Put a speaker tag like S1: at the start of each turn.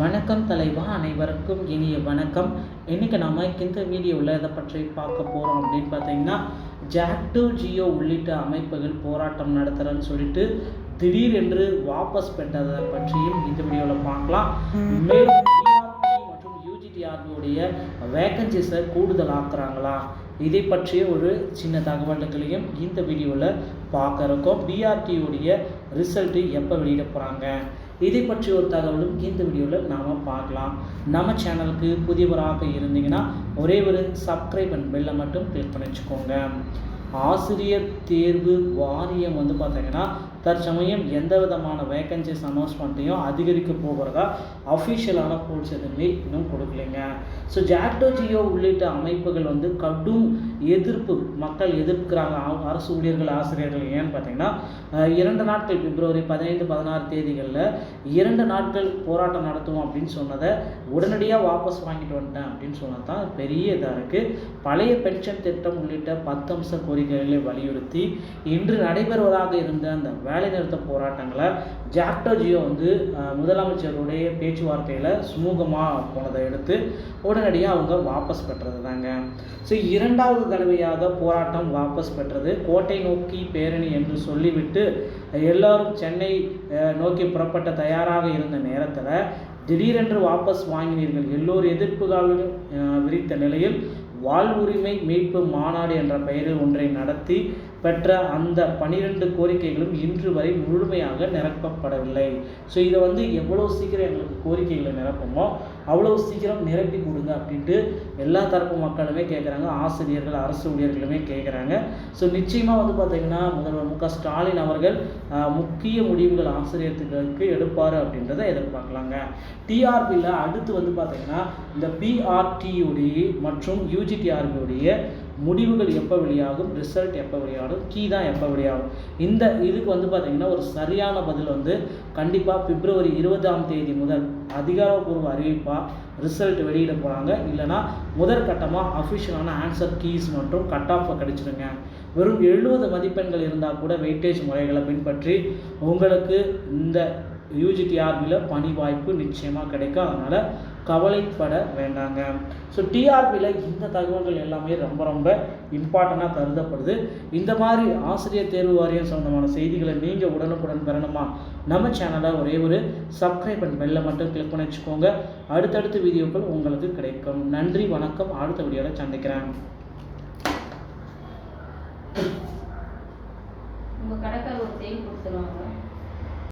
S1: வணக்கம் தலைவா அனைவருக்கும் இனிய வணக்கம். இன்னைக்கு நம்ம இந்த வீடியோவில் எதை பற்றி பார்க்க போகிறோம் அப்படின்னு பார்த்தீங்கன்னா ஜாக்டோ ஜியோ உள்ளிட்ட அமைப்புகள் போராட்டம் நடத்துகிறேன்னு சொல்லிட்டு திடீரென்று வாபஸ் பெற்றதை பற்றியும் இந்த வீடியோவில் பார்க்கலாம். மேலும் வேக்கன்சிஸை கூடுதலாக்குறாங்களா? இதை பற்றிய ஒரு சின்ன தகவல்களையும் இந்த வீடியோவில் பார்க்க இருக்கோம் பிஆர்டியுடைய ரிசல்ட்டு எப்போ வெளியிட போகிறாங்க இதை பற்றி ஒரு தகவலும் இந்த வீடியோவில் நாம் பார்க்கலாம். நம்ம சேனலுக்கு புதியவராக இருந்தீங்கன்னா ஒரே ஒரு சப்ஸ்கிரைப் அண்ட் பெல்லை மட்டும் கிளிக் பண்ணி வச்சுக்கோங்க. ஆசிரியர் தேர்வு வாரியம் வந்து பார்த்தீங்கன்னா தற்சமயம் எந்த விதமான வேக்கன்சிஸ் அனௌன்ஸ்மெண்ட்டையும் அதிகரிக்க போகிறதா அஃபிஷியலான கோல்ஸ் எதுவுமே இன்னும் கொடுக்கலைங்க. ஸோ ஜாக்டோ ஜியோ உள்ளிட்ட அமைப்புகள் வந்து கடும் எதிர்ப்பு மக்கள் எதிர்க்கிறாங்க. அரசு ஊழியர்கள் ஆசிரியர்கள் ஏன்னு பார்த்தீங்கன்னா இரண்டு நாட்கள் பிப்ரவரி பதினைந்து பதினாறு தேதிகளில் இரண்டு நாட்கள் போராட்டம் நடத்துவோம் அப்படின்னு சொன்னதை உடனடியாக வாபஸ் வாங்கிட்டு வந்துட்டேன் அப்படின்னு சொன்னது தான் பெரிய இதாக இருக்குது பழைய பென்ஷன் திட்டம் உள்ளிட்ட பத்து அம்ச கோரிக்கைகளை வலியுறுத்தி இன்று நடைபெறுவதாக இருந்த அந்த வேலைநிறுத்த போராட்டங்களை ஜாக்டோஜியோ வந்து முதலமைச்சருடைய பேச்சுவார்த்தையில் சுமூகமாக போனதை எடுத்து உடனடியாக அவங்க வாபஸ் பெற்றது தாங்க ஸோ இரண்டாவது தடவையாக போராட்டம் வாபஸ் பெற்றது. கோட்டை நோக்கி பேரணி என்று சொல்லிவிட்டு எல்லாரும் சென்னை நோக்கி புறப்பட்ட தயாராக இருந்த நேரத்தில் திடீரென்று வாபஸ் வாங்கினீர்கள். எல்லோர் எதிர்ப்புகளும் விரித்த நிலையில் வாழ்வுரிமை மீட்பு மாநாடு என்ற பெயரில் ஒன்றை நடத்தி பெற்ற அந்த பனிரெண்டு கோரிக்கைகளும் இன்று வரை முழுமையாக நிரப்பப்படவில்லை. ஸோ இதை வந்து எவ்வளோ சீக்கிரம் எங்களுக்கு கோரிக்கைகளை நிரப்புமோ அவ்வளோ சீக்கிரம் நிரப்பி கொடுங்க அப்படின்ட்டு எல்லா தரப்பு மக்களுமே கேட்குறாங்க ஆசிரியர்கள் அரசு ஊழியர்களுமே கேட்குறாங்க ஸோ நிச்சயமாக வந்து பார்த்திங்கன்னா முதல்வர் மு க ஸ்டாலின் அவர்கள் முக்கிய முடிவுகள் ஆசிரியர்களுக்கு எடுப்பார் அப்படின்றத எதிர்பார்க்கலாங்க. டிஆர்பியில் அடுத்து வந்து பார்த்திங்கன்னா இந்த பிஆர்டியுடி மற்றும் யூஜிடிஆர்பியுடைய முடிவுகள் எப்போ வெளியாகும் ரிசல்ட் எப்போ வெளியாகும் கீ தான் எப்போ வெளியாகும். இந்த இதுக்கு வந்து பார்த்திங்கன்னா ஒரு சரியான பதில் வந்து கண்டிப்பாக பிப்ரவரி இருபதாம் தேதி முதல் அதிகாரப்பூர்வ அறிவிப்பாக ரிசல்ட் வெளியிட போகிறாங்க இல்லைனா முதற்கட்டமாக அஃபிஷியலான ஆன்சர் கீஸ் மற்றும் கட் ஆஃபை கிடச்சிருங்க வெறும் எழுபது மதிப்பெண்கள் இருந்தால் கூட வெயிட்டேஜ் முறைகளை பின்பற்றி உங்களுக்கு இந்த யூஜிடிஆர்பியில் பணி வாய்ப்பு நிச்சயமாக கிடைக்கும். அதனால் கவலைப்பட வேண்டாங்க. ஸோ டிஆர்பியில் இந்த தகவல்கள் எல்லாமே ரொம்ப ரொம்ப இம்பார்ட்டண்ட்டாக கருதப்படுது. இந்த மாதிரி ஆசிரியர் தேர்வு வாரியம் சம்மந்தமான செய்திகளை நீங்கள் உடனுக்குடன் பெறணுமா? நம்ம சேனலை ஒரே ஒரு சப்ஸ்கிரைப் அண்ட் பெல்லை மட்டும் கிளிக் பண்ணி வச்சுக்கோங்க. அடுத்தடுத்த வீடியோக்கள் உங்களுக்கு கிடைக்கும். நன்றி வணக்கம். அடுத்த வீடியோவில் சந்திக்கிறேன்.
S2: உங்கள் கடைக்கார ஒரு செய்தி கொடுத்துருவாங்க.